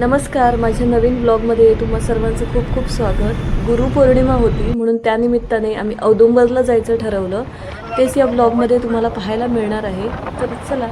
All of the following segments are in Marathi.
नमस्कार माझ्या नवीन ब्लॉगमध्ये तुम्हा सर्वांचं खूप खूप स्वागत. गुरुपौर्णिमा होती म्हणून त्यानिमित्ताने आम्ही औदुंबरला जायचं ठरवलं. तेच या ब्लॉगमध्ये तुम्हाला पाहायला मिळणार आहे. तर चला.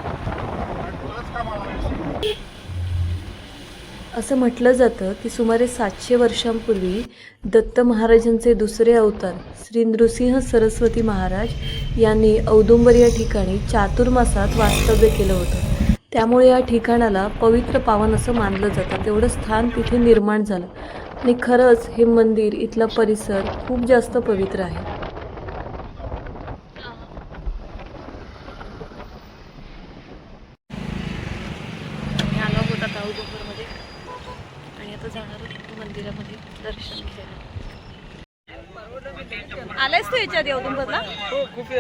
असं म्हटलं जातं की सुमारे सातशे वर्षांपूर्वी दत्त महाराजांचे दुसरे अवतार श्री नृसिंह सरस्वती महाराज यांनी औदुंबर या ठिकाणी चातुर्मासात वास्तव्य केलं होतं. त्यामुळे या ठिकाणाला पवित्र पावन असं मानलं जातं. तेवढं स्थान तिथे निर्माण झालं. आणि खरंच हे मंदिर इथला परिसर खूप जास्त पवित्र आहे. आणि आता जाणार मंदिरामध्ये दर्शन घ्यायला. आलायस तू याच्या आधी औदुंबरला हो खूप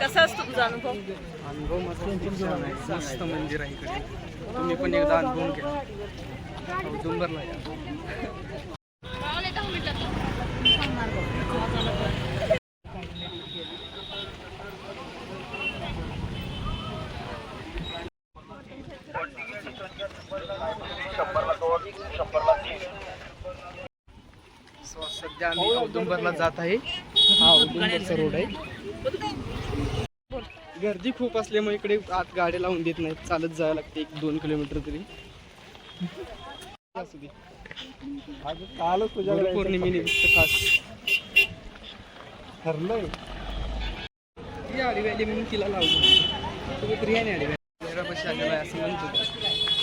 कसा असतो तुझा अनुभव? अनुभव मस्त मंदिर आहे तुम्ही पण एकदा अनुभव घ्या. औदुंबरला सध्या आम्ही औदुंबरला जात आहे. हा औदुंबरचा रोड आहे. गर्दी खूप असल्यामुळे इकडे आत गाड्या लावून देत नाहीत. चालत जायला लागते एक दोन किलोमीटर तरी. असू दे. कालच तुझ्या पौर्णिमेनिमित्त खास. ठरलंय. ती आडवी आली म्हणून तिला लावली. तुम्ही तरी आहे आडवी. घरापाशी आलेला आहे असं म्हणत. होतं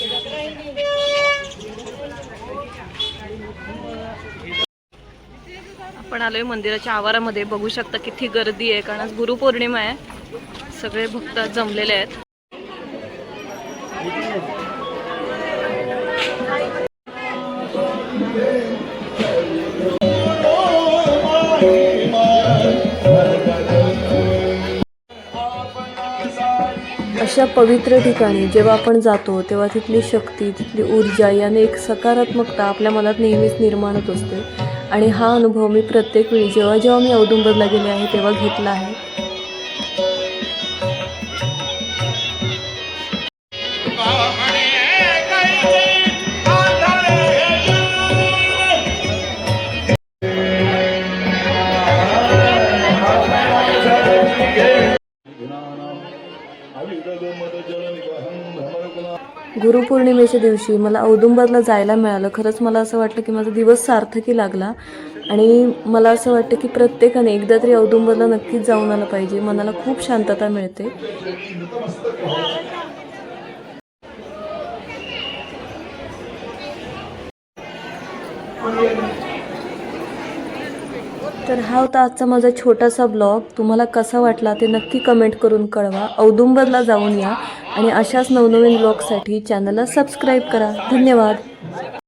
आपण आलोय मंदिराच्या आवारामध्ये. बघू शकता किती गर्दी आहे कारण आज गुरुपौर्णिमा आहे. सगळे भक्त जमलेले आहेत. अशा पवित्र ठिकाणी जेव्हा आपण जातो तेव्हा तिथली शक्ती तिथली ऊर्जा याने एक सकारात्मकता आपल्या मनात नेहमीच निर्माण होत असते. आणि हा अनुभव मी प्रत्येक वेळी जेव्हा जेव्हा मी औदुंबरला गेले आहे तेव्हा घेतला आहे. गुरुपौर्णिमेच्या दिवशी मला औदुंबरला जायला मिळालं. खरंच मला असं वाटलं की माझा दिवस सार्थकी लागला आणि मला असं वाटतं की प्रत्येकाने एकदा तरी औदुंबरला नक्कीच जाऊन आलं पाहिजे. मनाला खूप शांतता मिळते. तर हा होता आजचा माझा छोटासा ब्लॉग. तुम्हाला कसा वाटला ते नक्की कमेंट करून कळवा. औदुंबरला जाऊन या. आणि अशाच नवनवीन ब्लॉगसाठी चॅनलला सबस्क्राईब करा. धन्यवाद.